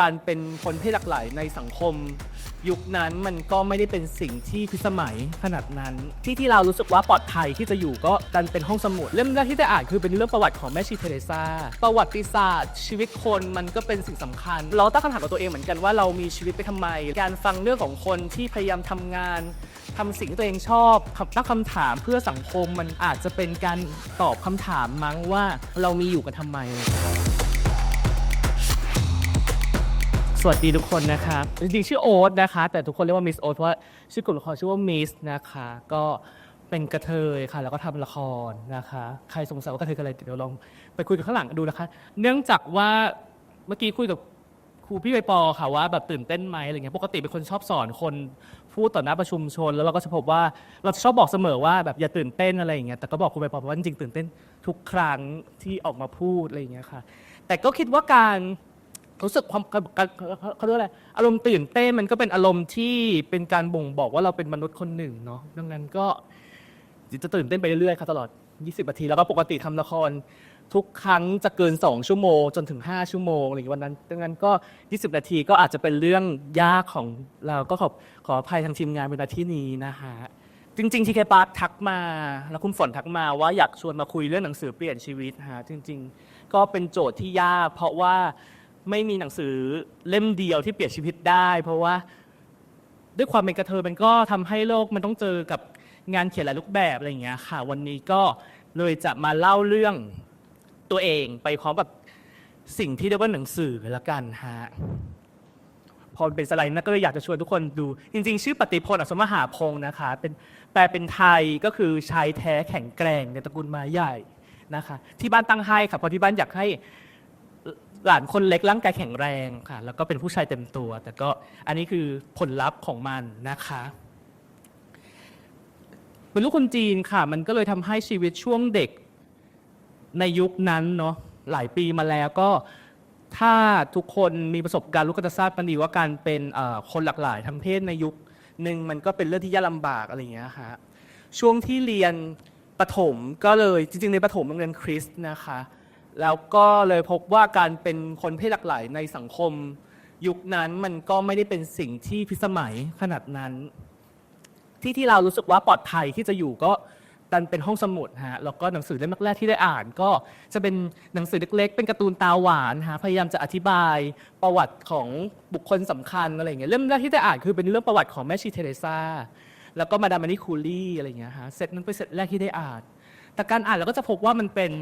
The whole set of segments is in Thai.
การเป็นคนเพศหลากหลายในสังคม ยุคนั้นมันก็ไม่ได้เป็นสิ่งที่พิสมัยขนาดนั้น ที่ที่เรารู้สึกว่าปลอดภัยที่จะอยู่ก็ดันเป็นห้องสมุดเล่มแรกที่ได้อ่านคือเป็นเรื่องประวัติของแม่ชีเทเรซาประวัติศาสตร์ ชีวิตคนมันก็เป็นสิ่งสำคัญ เราตั้งคำถามกับตัวเองเหมือนกันว่าเรามีชีวิตไปทำไม การฟังเรื่องของคนที่พยายามทำงานทำสิ่งที่ตัวเองชอบตั้งคำถามเพื่อสังคมมันอาจจะเป็นการตอบคำถามมั้งว่าเรามีอยู่กันทำไม สวัสดีทุกคนนะครับจริงๆชื่อโอ๊ตนะคะ แต่ทุกคนเรียกว่ามิสโอ๊ตเพราะว่าชื่อกลุ่มละครชื่อว่ามิสนะคะ ก็เป็นกระเทยค่ะ แล้วก็ทำละครนะคะ ใครสงสัยว่ากระเทยคืออะไรเดี๋ยวลองไปคุยกันข้างหลังดูนะคะ เนื่องจากว่าเมื่อกี้คุยกับครูพี่ใบปอค่ะว่าแบบตื่นเต้นไหมอะไรเงี้ยปกติเป็นคนชอบสอนคนพูดต่อหน้าประชุมชน แล้วเราก็จะพบว่าเราจะชอบบอกเสมอว่าแบบอย่าตื่นเต้นอะไรอย่างเงี้ยแต่ก็บอกครูใบปอว่าจริงๆตื่นเต้นทุกครั้งที่ออกมาพูดอะไรอย่างเงี้ยค่ะ แต่ก็คิดว่าการ รู้สึกความเขาเรียกอะไรอารมณ์ตื่นเต้นมันก็เป็นอารมณ์ที่เป็นการบ่งบอกว่าเราเป็นมนุษย์คนหนึ่งเนาะดังนั้นก็จะตื่นเต้นไปเรื่อยๆครับตลอด 20นาทีแล้วก็ปกติทำละครทุกครั้งจะเกิน 2 ชั่วโมง จนถึง 5 ชั่วโมงอะไรอย่างนี้วันนั้นดังนั้นก็ 20 นาทีก็อาจจะเป็นเรื่องยากของเราก็ขอขออภัยทางทีมงานเวลาที่นี้นะฮะจริงๆทีเคปาร์ทักมา แล้วคุณฝนทักมาว่าอยากชวนมาคุยเรื่องหนังสือเปลี่ยนชีวิตฮะจริง ๆ ก็เป็นโจทย์ที่ยาก เพราะว่า ไม่มีหนังสือเล่มเดียวที่เปลี่ยนชีวิตได้ เพราะว่าด้วยความเป็นกระเทยมันก็ทำให้โลกมันต้องเจอกับงานเขียนหลายรูปแบบอะไรอย่างเงี้ยค่ะ วันนี้ก็เลยจะมาเล่าเรื่องตัวเองไปพร้อมกับสิ่งที่เรียกว่าหนังสือละกันฮะพอเป็นสไลด์นะก็เลยอยากจะชวนทุกคนดู จริง ๆ ชื่อปฏิพลอัศมหาพงศ์นะคะ เป็นแปลเป็นไทยก็คือชายแท้แข็งแกร่งในตระกูลมาใหญ่นะคะ ที่บ้านตั้งให้ค่ะเพราะที่บ้านอยากให้ หลานคนเล็กร่างกายแข็งแรงค่ะ แล้วก็เป็นผู้ชายเต็มตัว แต่ก็อันนี้คือผลลัพธ์ของมันนะคะเป็นลูกคนจีนค่ะ มันก็เลยทำให้ชีวิตช่วงเด็กในยุคนั้นเนาะหลายปีมาแล้วก็ถ้าทุกคนมีประสบการณ์ลูกก็จะทราบกันดีว่าการเป็นคนหลากหลายทางเพศในยุคหนึ่งมันก็เป็นเรื่องที่ยากลำบากอะไรอย่างเงี้ยฮะช่วงที่เรียนประถมก็เลยจริง ๆ ในประถมโรงเรียนคริสต์นะคะ แล้วก็เลยพบว่าการเป็นคนเพศหลากหลายในสังคม ยุคนั้นมันก็ไม่ได้เป็นสิ่งที่พิสมัยขนาดนั้น ที่ที่เรารู้สึกว่าปลอดภัยที่จะอยู่ก็ดันเป็นห้องสมุดฮะแล้วก็หนังสือเล่มแรกๆที่ได้อ่าน ก็จะเป็นหนังสือเล็กๆ เป็นการ์ตูนตาหวานฮะพยายามจะอธิบายประวัติของบุคคลสำคัญอะไรเงี้ยเล่มแรกที่ได้อ่านคือเป็นเรื่องประวัติของแม่ชีเทเรซาแล้วก็มาดามมานิคูลี่อะไรเงี้ยฮะเซตนั้นเป็นเซตแรกที่ได้อ่าน แต่การอ่านเราก็จะพบว่ามันเป็น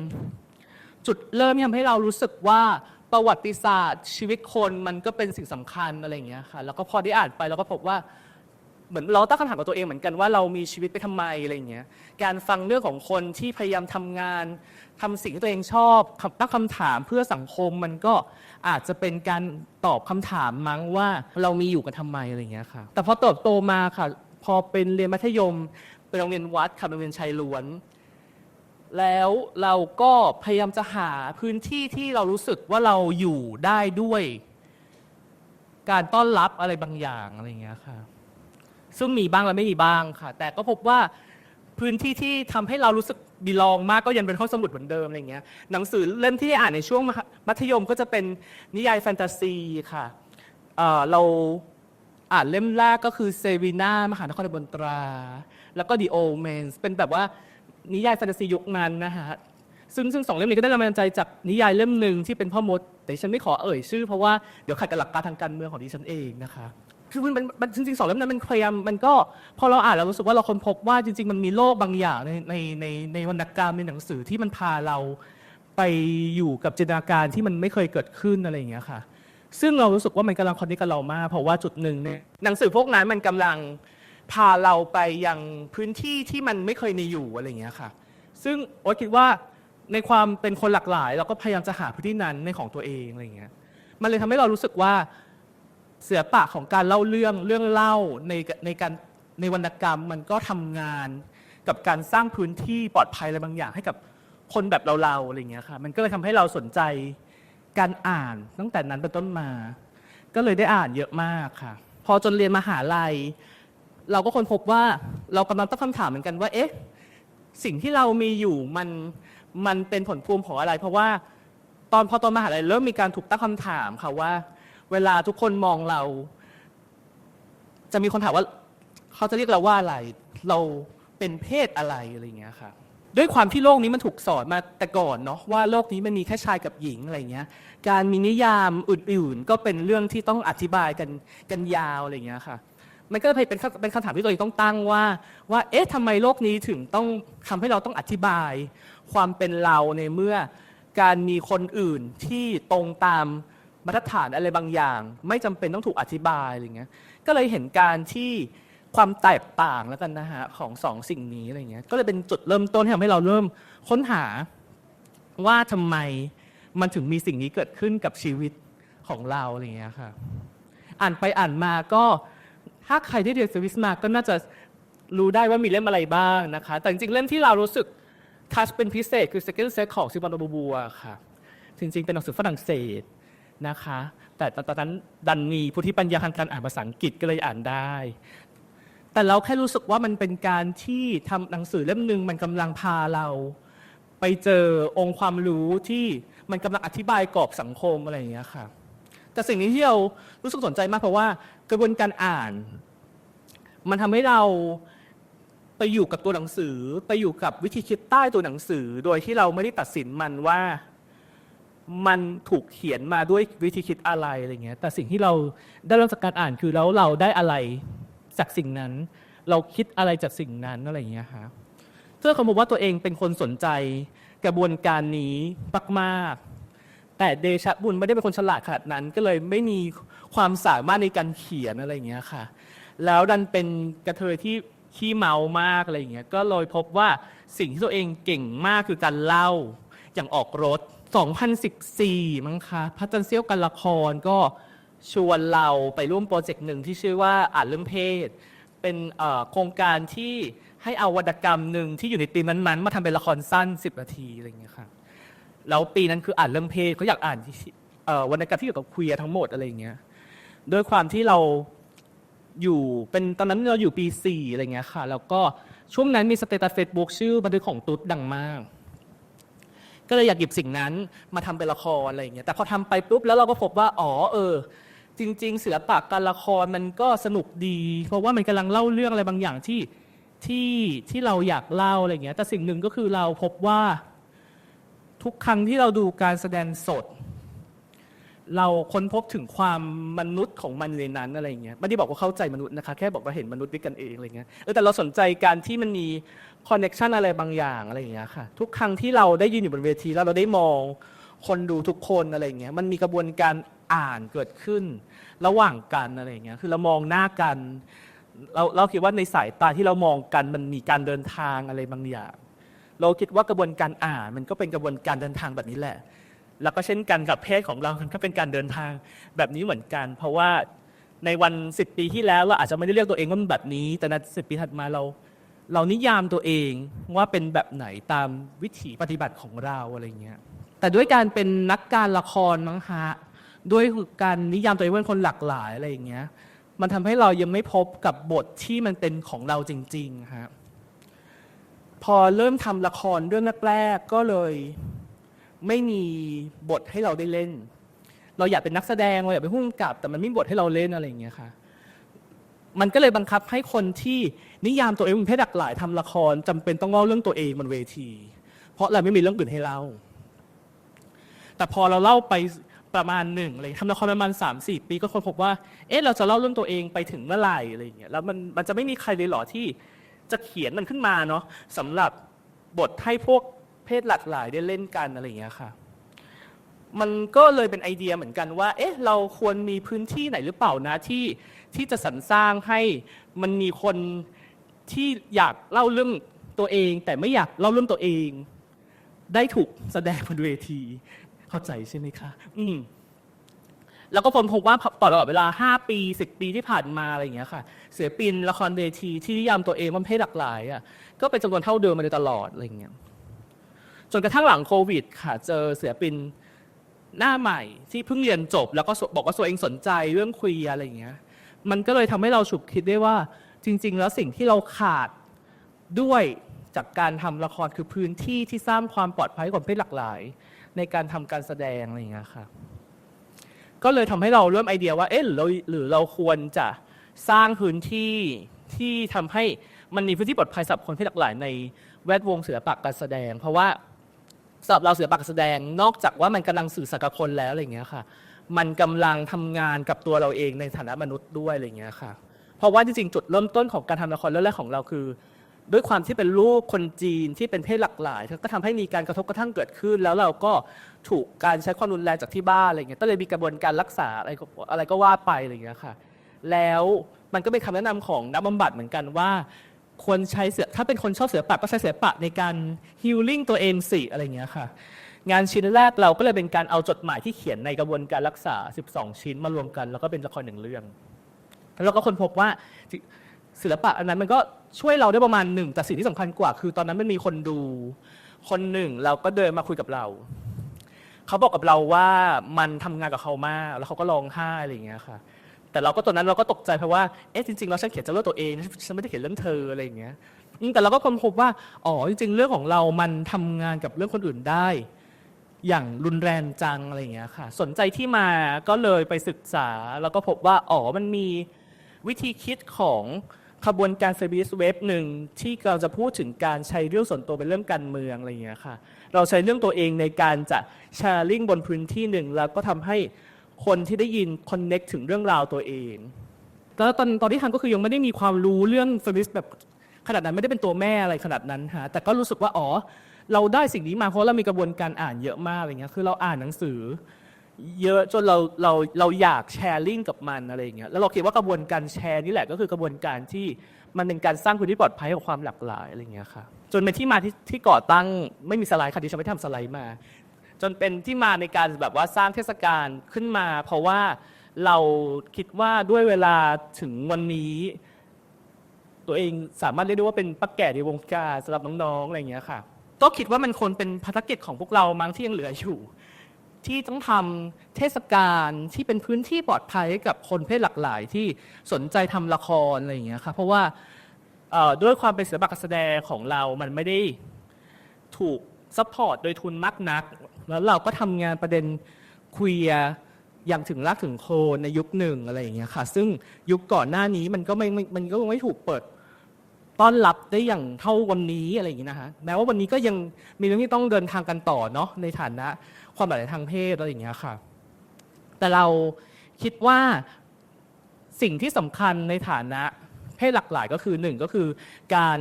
จุดเริ่มที่ทำให้เรารู้สึกว่าประวัติศาสตร์ ชีวิตคนมันก็เป็นสิ่งสำคัญอะไรอย่างเงี้ยค่ะแล้วก็พอได้อ่านไปเราก็พบว่า เหมือนเราตั้งคำถามกับตัวเองเหมือนกันว่าเรามีชีวิตไปทำไมอะไรอย่างเงี้ย การฟังเรื่องของคนที่พยายามทำงานทำสิ่งที่ตัวเองชอบคำตั้งคำถามเพื่อสังคมมันก็อาจจะเป็นการตอบคำถามมั้งว่าเรามีอยู่กันทำไมอะไรอย่างเงี้ยค่ะ แต่พอเติบโตมาค่ะ พอเป็นเรียนมัธยมเป็นโรงเรียนวัดค่ะโรงเรียนชายล้วน แล้วเราก็พยายามจะหาพื้นที่ที่เรารู้สึกว่าเราอยู่ได้ด้วย การต้อนรับอะไรบางอย่างอะไรอย่างเงี้ยค่ะ ซึ่งมีบ้างและไม่มีบ้างค่ะ แต่ก็พบว่าพื้นที่ที่ทำให้เรารู้สึกบีลองมากก็ยังเป็นห้องสมุดเหมือนเดิมอะไรเงี้ยหนังสือเล่มที่ได้อ่านในช่วงมัธยมก็จะเป็นนิยายแฟนตาซีค่ะเเราอ่านเล่มแรกก็คือเซวีนามหานครบนตรา แล้วก็ดีโอเมนเป็นแบบว่า นิยายแฟนตาซียุคนั้นนะฮะซึ่งซึ่งสองเล่มนี้ก็ได้แรงบันดาลใจจากนิยายเล่มหนึ่งที่เป็นพ่อมด แต่ฉันไม่ขอเอ่ยชื่อเพราะว่าเดี๋ยวขัดกับหลักการทางการเมืองของดิฉันเองนะคะคือมันมันมันจริงๆสองเล่มนั้นมันพยายามมันก็พอเราอ่านเรารู้สึกว่าเราค้นพบว่าจริง ๆ มันมีโลกบางอย่างในในในในวรรณกรรมในหนังสือที่มันพาเราไปอยู่กับจินตนาการที่มันไม่เคยเกิดขึ้นอะไรอย่างเงี้ยค่ะ ซึ่งเรารู้สึกว่ามันกำลังคอนเนคกับเรามากเพราะว่าจุดหนึ่งเนี่ยหนังสือพวกนั้นมันกำลัง พาเราไปยังพื้นที่ที่มันไม่เคยมีอยู่อะไรอย่างเงี้ยค่ะ ซึ่งโอ๊ตคิดว่าในความเป็นคนหลากหลาย เราก็พยายามจะหาพื้นที่นั้นในของตัวเองอะไรอย่างเงี้ยมันเลยทำให้เรารู้สึกว่าศิลปะของการเล่าเรื่องเรื่องเล่าในในการในวรรณกรรมมันก็ทำงานกับการสร้างพื้นที่ปลอดภัยอะไรบางอย่างให้กับคนแบบเราๆอะไรอย่างเงี้ยค่ะมันก็เลยทำให้เราสนใจการอ่านตั้งแต่นั้นเป็นต้นมา ก็เลยได้อ่านเยอะมากค่ะ พอจนเรียนมหาลัย เราก็ค้นพบว่าเรากำลังตั้งคำถามเหมือนกันว่า เอ๊ะ สิ่งที่เรามีอยู่มันมันเป็นผลพวงของอะไร เพราะว่าตอนพอตอนมหาลัยเริ่มมีการถูกตั้งคำถามค่ะว่า เวลาทุกคนมองเรา จะมีคนถามว่าเขาจะเรียกเราว่าอะไร เราเป็นเพศอะไรอะไรอย่างเงี้ยค่ะ ด้วยความที่โลกนี้มันถูกสอนมาแต่ก่อนเนาะว่าโลกนี้มันมีแค่ชายกับหญิงอะไรเงี้ย การมีนิยามอื่นๆ ก็เป็นเรื่องที่ต้องอธิบายกันกันยาวอะไรเงี้ยค่ะ มันก็เลยเป็นคำเป็นคำถามที่ตัวเองต้องตั้งว่า ว่า เอ๊ะทำไมโลกนี้ถึงต้องทำให้เราต้องอธิบาย ความเป็นเราในเมื่อการมีคนอื่นที่ตรงตามมาตรฐานอะไรบางอย่าง ไม่จำเป็นต้องถูกอธิบายอะไรเงี้ย ก็เลยเห็นการที่ความแตกต่างแล้วกันนะฮะของสองสิ่งนี้อะไรเงี้ย ก็เลยเป็นจุดเริ่มต้นที่ทำให้เราเริ่มค้นหาว่าทำไมมันถึงมีสิ่งนี้เกิดขึ้นกับชีวิตของเราอะไรเงี้ยค่ะ อ่านไปอ่านมาก็ ถ้าใครที่เรียนสวิสมาก็น่าจะรู้ได้ว่ามีเล่มอะไรบ้างนะคะ แต่จริงๆ เล่มที่เรารู้สึกทัชเป็นพิเศษคือ Second Set ของซิมอนโดบัวค่ะ จริงๆ เป็นหนังสือฝรั่งเศสนะคะ แต่ตอนนั้นดันมีผู้ที่ปัญญาทางการอ่านภาษาอังกฤษก็เลยอ่านได้ แต่เราแค่รู้สึกว่ามันเป็นการที่ทำหนังสือเล่มหนึ่งมันกำลังพาเราไปเจอองค์ความรู้ที่มันกำลังอธิบายกรอบสังคมอะไรอย่างเงี้ยค่ะ แต่สิ่งนี้ที่เรารู้สึกสนใจมากเพราะว่า กระบวนการอ่าน มันทำให้เราไปอยู่กับตัวหนังสือ ไปอยู่กับวิธีคิดใต้ตัวหนังสือ โดยที่เราไม่ได้ตัดสินมันว่ามันถูกเขียนมาด้วยวิธีคิดอะไรอะไรเงี้ย แต่สิ่งที่เราได้รับจากการอ่านคือแล้วเราได้อะไรจากสิ่งนั้น เราคิดอะไรจากสิ่งนั้นอะไรเงี้ยคะเพื่อเขาบอกว่าตัวเองเป็นคนสนใจกระบวนการนี้มากๆแต่เดชะบุญไม่ได้เป็นคนฉลาดขนาดนั้น ก็เลยไม่มี ความสามารถในการเขียนอะไรอย่างเงี้ยค่ะ แล้วดันเป็นกระเทยที่ขี้เมามากอะไรอย่างเงี้ยก็เลยพบว่าสิ่งที่ตัวเองเก่งมากคือการเล่าอย่างออกรถ 2014 มั้งคะพัฒนเซียวกันละครก็ชวนเราไปร่วมโปรเจกต์หนึ่งที่ชื่อว่าอ่านเรื่องเพศ เป็นโครงการที่ให้เอาวรรณกรรมหนึ่งที่อยู่ในธีมนั้นๆ มาทำเป็นละครสั้น 10 นาทีอะไรอย่างเงี้ยค่ะแล้วปีนั้นคืออ่านเรื่องเพศเขาอยากอ่านวรรณกรรมที่เกี่ยวกับเคลียร์ทั้งหมดอะไรอย่างเงี้ย ด้วยความที่เราอยู่เป็นตอนนั้นเราอยู่ปีสี่อะไรเงี้ยค่ะ แล้วก็ช่วงนั้นมีสเตตัสเฟซบุ๊กชื่อบันทึกของตุ๊ดดังมาก ก็เลยอยากหยิบสิ่งนั้นมาทำเป็นละครอะไรเงี้ยแต่พอทำไปปุ๊บแล้วเราก็พบว่าอ๋อเออ จริง ๆ ศิลปะการละครมันก็สนุกดี เพราะว่ามันกำลังเล่าเรื่องอะไรบางอย่างที่ที่ที่เราอยากเล่าอะไรเงี้ยแต่สิ่งหนึ่งก็คือเราพบว่าทุกครั้งที่เราดูการแสดงสด เราค้นพบถึงความมนุษย์ของมันในนั้นอะไรอย่างเงี้ยไม่ได้บอกว่าเข้าใจมนุษย์นะคะแค่บอกว่าเห็นมนุษย์ด้วยกันเองอะไรเงี้ยเออแต่เราสนใจการที่มันมีคอนเน็ชันอะไรบางอย่างอะไรอย่างเงี้ยค่ะ ทุกครั้งที่เราได้ยืนอยู่บนเวทีแล้วเราได้มองคนดูทุกคนอะไรอย่างเงี้ยมันมีกระบวนการอ่านเกิดขึ้น ระหว่างกันอะไรอย่างเงี้ยคือเรามองหน้ากันเราเราคิดว่าในสายตาที่เรามองกันมันมีการเดินทางอะไรบางอย่าง เราคิดว่ากระบวนการอ่านมันก็เป็นกระบวนการเดินทางแบบนี้แหละ แล้วก็เช่นกันกับเพศของเรามันก็เป็นการเดินทางแบบนี้เหมือนกัน เพราะว่าในวันสิบปีที่แล้วเราอาจจะไม่ได้เรียกตัวเองว่ามันแบบนี้ แต่ในสิบปีถัดมาเรา เรานิยามตัวเองว่าเป็นแบบไหนตามวิถีปฏิบัติของเราอะไรเงี้ยแต่ด้วยการเป็นนักการละครมั้งฮะด้วยการนิยามตัวเองเป็นคนหลากหลายอะไรอย่างเงี้ยมันทำให้เรายังไม่พบกับบทที่มันเป็นของเราจริงๆฮะพอเริ่มทำละครเรื่องแรกๆก็เลย ไม่มีบทให้เราได้เล่น เราอยากเป็นนักแสดงเราอยากเป็นผู้กำกับ แต่มันไม่มีบทให้เราเล่นอะไรอย่างเงี้ยค่ะ มันก็เลยบังคับให้คนที่นิยามตัวเองเป็นเพศหลากหลายทำละครจำเป็นต้องเล่าเรื่องตัวเองบนเวที เพราะเราไม่มีเรื่องอื่นให้เล่า แต่พอเราเล่าไปประมาณหนึ่งเลยทำละครประมาณ3าสี่ปีก็คนพบว่า เอ๊ะเราจะเล่าเรื่องตัวเองไปถึงเมื่อไหร่อะไรอย่างเงี้ยแล้วมันมันจะไม่มีใครเลยหรอที่จะเขียนมันขึ้นมาเนาะสำหรับบทให้พวก เพศหลากหลายได้เล่นกันอะไรอย่างเงี้ยค่ะ มันก็เลยเป็นไอเดียเหมือนกันว่า เอ๊ะ เราควรมีพื้นที่ไหนหรือเปล่านะที่ที่จะสรรสร้างให้มันมีคนที่อยากเล่าเรื่องตัวเอง แต่ไม่อยากเล่าเรื่องตัวเอง ได้ถูกแสดงบนเวที เข้าใจใช่ไหมคะ อืมแล้วก็ผมพบว่าตลอดเวลา 5 ปี 10 ปีที่ผ่านมาอะไรอย่างเงี้ยค่ะศิลปินละครเวทีที่นิยามตัวเองว่าเพศหลากหลายอะก็เป็นจำนวนเท่าเดิมมาโดยตลอดอะไรอย่างเงี้ย จนกระทั่งหลังโควิดค่ะ เจอศิลปินหน้าใหม่ที่เพิ่งเรียนจบ แล้วก็บอกว่าตัวเองสนใจเรื่องคุยอะไรอย่างเงี้ย มันก็เลยทำให้เราฉุกคิดได้ว่าจริง ๆ แล้วสิ่งที่เราขาดด้วยจากการทำละครคือพื้นที่ที่สร้างความปลอดภัยของเพศหลากหลาย ในการทำการแสดงอะไรอย่างเงี้ยค่ะ ก็เลยทำให้เราเริ่มไอเดียว่าเอ๊ะหรือเราหรือเราควรจะสร้างพื้นที่ที่ทำให้มันมีพื้นที่ปลอดภัยสำหรับคนที่หลากหลายในแวดวงศิลปะการแสดง เพราะว่า สำหรับเราศิลปะการแสดงนอกจากว่ามันกำลังสื่อสารกับคนแล้วอะไรอย่างเงี้ยค่ะ มันกำลังทำงานกับตัวเราเองในฐานะมนุษย์ด้วยอะไรอย่างเงี้ยค่ะ เพราะว่าจริงๆจุดเริ่มต้นของการทำละครเรื่องแรกของเราคือ ด้วยความที่เป็นลูกคนจีนที่เป็นเพศหลากหลาย ก็ทำให้มีการกระทบกระทั่งเกิดขึ้น แล้วเราก็ถูกการใช้ความรุนแรงจากที่บ้านอะไรเงี้ยก็เลยมีกระบวนการรักษาอะไรก็อะไรก็ว่าไปอะไรเงี้ยค่ะ แล้วมันก็เป็นคำแนะนำของนักบำบัดเหมือนกันว่า ควรใช้เสือถ้าเป็นคนชอบศิลปะก็ใช้ศิลปะในการฮิลลิ่งตัวเองสิอะไรเงี้ยค่ะ งานชิ้นแรกเราก็เลยเป็นการเอาจดหมายที่เขียนในกระบวนการรักษา 12 ชิ้นมารวมกัน แล้วก็เป็นละครหนึ่งเรื่อง แล้วก็คนพบว่าศิลปะอันนั้นมันก็ช่วยเราได้ประมาณหนึ่งแต่สิ่งที่สำคัญกว่า คือตอนนั้นมันมีคนดูคนหนึ่งเราก็เดินมาคุยกับเราเขาบอกกับเราว่ามันทำงานกับเขามากแล้วเขาก็ร้องไห้อะไรอย่างเงี้ยค่ะ แต่เราก็ตอนนั้นเราก็ตกใจเพราะว่าเอ๊ะจริงๆแล้วฉันเขียนจะเรื่องตัวเองฉันไม่ได้เขียนเรื่องเธออะไรอย่างเงี้ยอืมแต่เราก็ค้นพบว่าอ๋อจริง ๆ เรื่องของเรามันทำงานกับเรื่องคนอื่นได้ อย่างรุนแรงจังอะไรอย่างเงี้ยค่ะ สนใจที่มาก็เลยไปศึกษา แล้วก็พบว่าอ๋อมันมีวิธีคิดของขบวนการเซอร์วิสเว็บหนึ่งที่เราจะพูดถึงการใช้เรื่องส่วนตัวเป็นเรื่องการเมืองอะไรอย่างเงี้ยค่ะ เราใช้เรื่องตัวเองในการจะแชร์ลิงบนพื้นที่หนึ่งแล้วก็ทำให้ คนที่ได้ยินคอนเน็กถึงเรื่องราวตัวเองแล้วตอนตอนที่ทำก็คือยังไม่ได้มีความรู้เรื่องเซอร์วิสแบบขนาดนั้นไม่ได้เป็นตัวแม่อะไรขนาดนั้นฮะแต่ก็รู้สึกว่าอ๋อเราได้สิ่งนี้มาเพราะเรามีกระบวนการอ่านเยอะมากอะไรเงี้ยคือเราอ่านหนังสือ เยอะจนเราเราเราอยากแชร์ลิงก์กับมันอะไรเงี้ยแล้วเราคิดว่ากระบวนการแชร์นี่แหละก็คือกระบวนการที่มันเป็นการสร้างพื้นที่ปลอดภัยกับความหลากหลายอะไรเงี้ยค่ะจนเป็นที่มาที่ที่ก่อตั้งไม่มีสไลด์ค่ะดิฉันไม่ทำสไลด์มา จนเป็นที่มาในการแบบว่าสร้างเทศกาลขึ้นมา เพราะว่าเราคิดว่าด้วยเวลาถึงวันนี้ ตัวเองสามารถเรียกได้ว่าเป็นปักแก่ในวงการสำหรับน้องๆอะไรอย่างเงี้ยค่ะ ก็คิดว่ามันควรเป็นภารกิจของพวกเรามั้งที่ยังเหลืออยู่ ที่ต้องทำเทศกาลที่เป็นพื้นที่ปลอดภัยให้กับคนเพศหลากหลายที่สนใจทำละครอะไรอย่างเงี้ยค่ะเพราะว่าด้วยความเป็นศิลปะการแสดงของเรามันไม่ได้ถูกซัพพอร์ตโดยทุนมากนัก แล้วเราก็ทำงานประเด็นคลียอย่างถึงรากถึงโคนในยุคหนึ่งอะไรอย่างเงี้ยค่ะ ซึ่งยุคก่อนหน้านี้มันก็ไม่มันก็ไม่ถูกเปิดต้อนรับได้อย่างเท่าวันนี้อะไรอย่างนี้นะฮะแม้ว่าวันนี้ก็ยังมีเรื่องที่ต้องเดินทางกันต่อเนาะในฐานะความหลากหลายทางเพศอะไรอย่างเงี้ยค่ะ แต่เราคิดว่าสิ่งที่สำคัญในฐานะเพศหลากหลายก็คือหนึ่งก็คือการ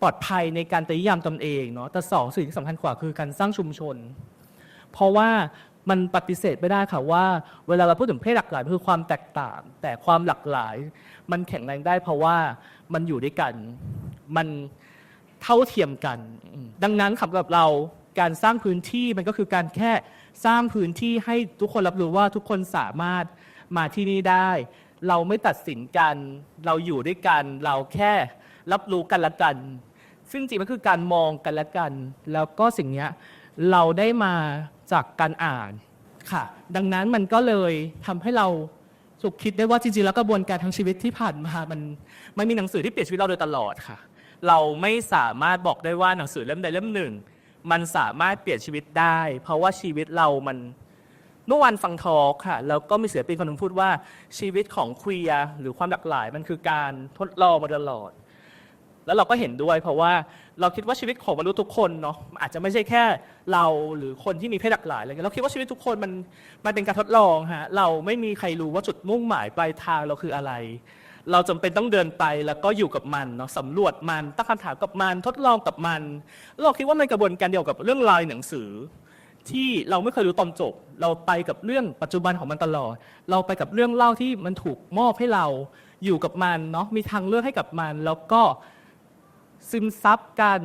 ปลอดภัยในการตนิยามตนเองเนาะแต่สองสิ่งที่สำคัญกว่าคือการสร้างชุมชน เพราะว่ามันปฏิเสธไม่ได้ค่ะว่า เวลาเราพูดถึงเพศหลากหลายมันคือความแตกต่าง แต่ความหลากหลาย มันแข็งแรงได้ เพราะว่ามันอยู่ด้วยกันมันเท่าเทียมกัน ดังนั้นสำหรับเราการสร้างพื้นที่มันก็คือการแค่สร้างพื้นที่ให้ทุกคนรับรู้ว่าทุกคนสามารถมาที่นี่ได้ เราไม่ตัดสินกัน เราอยู่ด้วยกัน เราแค่รับรู้กันละกัน ซึ่งจริงๆมันคือการมองกันและกัน แล้วก็สิ่งเนี้ยเราได้มาจากการอ่านค่ะ ดังนั้นมันก็เลยทำให้เราสุขคิดได้ว่าจริงๆแล้วกระบวนการทั้งชีวิตที่ผ่านมามันมันมีหนังสือที่เปลี่ยนชีวิตเราโดยตลอดค่ะ เราไม่สามารถบอกได้ว่าหนังสือเล่มใดเล่มหนึ่ง มันสามารถเปลี่ยนชีวิตได้ เพราะว่าชีวิตเรามันเมื่อวันฟังทอล์กค่ะแล้วก็มีศิลปินคนหนึงพูดว่าชีวิตของควียหรือความหลากหลาย มันคือการทดลองมาตลอด แล้วเราก็เห็นด้วยเพราะว่าเราคิดว่าชีวิตของมนุษย์ทุกคนเนาะอาจจะไม่ใช่แค่เราหรือคนที่มีเพศหลากหลายอะไรเงี้ยเราคิดว่าชีวิตทุกคนมันมันเป็นการทดลองฮะเราไม่มีใครรู้ว่าจุดมุ่งหมายปลายทางเราคืออะไร เราจำเป็นต้องเดินไปแล้วก็อยู่กับมันเนาะสำรวจมันตั้งคำถามกับมันทดลองกับมันเราคิดว่ามันกระบวนการเดียวกับเรื่องรายหนังสือ ที่เราไม่เคยรู้ตอนจบ เราไปกับเรื่องปัจจุบันของมันตลอด เราไปกับเรื่องเล่าที่มันถูกมอบให้เราอยู่กับมันเนาะมีทางเลือกให้กับมันแล้วก็ ซึมซับการ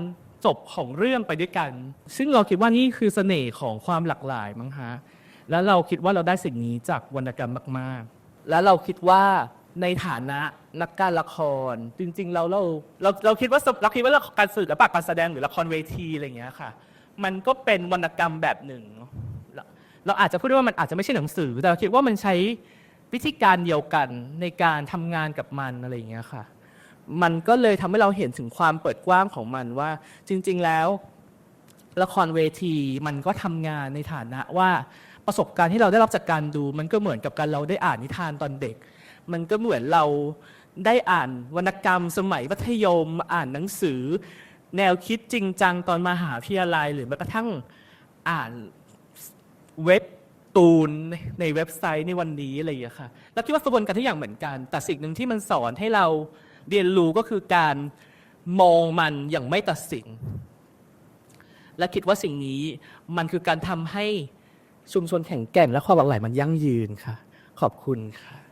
จบของเรื่องไปด้วยกัน ซึ่งเราคิดว่านี่คือเสน่ห์ของความหลากหลายมั้งฮะแล้วเราคิดว่าเราได้สิ่งนี้จากวรรณกรรมมาก ๆ แล้วเราคิดว่าในฐานะนักการละคร จริง ๆ เราเราเราเราคิดว่าเราคิดว่าการสื่อและปะการแสดงหรือละครเวทีอะไรอย่างเงี้ยค่ะ มันก็เป็นวรรณกรรมแบบหนึ่งเนอะเราเราอาจจะพูดได้ว่ามันอาจจะไม่ใช่หนังสือ แต่เราคิดว่ามันใช้วิธีการเดียวกันในการทำงานกับมันอะไรอย่างเงี้ยค่ะ มันก็เลยทำให้เราเห็นถึงความเปิดกว้างของมันว่า จริง ๆ แล้ว ละครเวทีมันก็ทำงานในฐานะว่าประสบการณ์ที่เราได้รับจากการดู มันก็เหมือนกับการเราได้อ่านนิทานตอนเด็ก มันก็เหมือนเราได้อ่านวรรณกรรมสมัยมัธยม อ่านหนังสือ แนวคิดจริงจังตอนมหาวิทยาลัยหรือแม้กระทั่งอ่านเว็บตูนในเว็บไซต์ในวันนี้อะไรอย่างเงี้ยค่ะแล้วคิดว่ากระบวนการทุกอย่างเหมือนกัน แต่สิ่งหนึ่งที่มันสอนให้เรา เรียนรู้ก็คือการมองมันอย่างไม่ตัดสิน และคิดว่าสิ่งนี้มันคือการทำให้ชุมชนแข็งแกร่งและความหลากหลายมันยั่งยืนค่ะ ขอบคุณค่ะ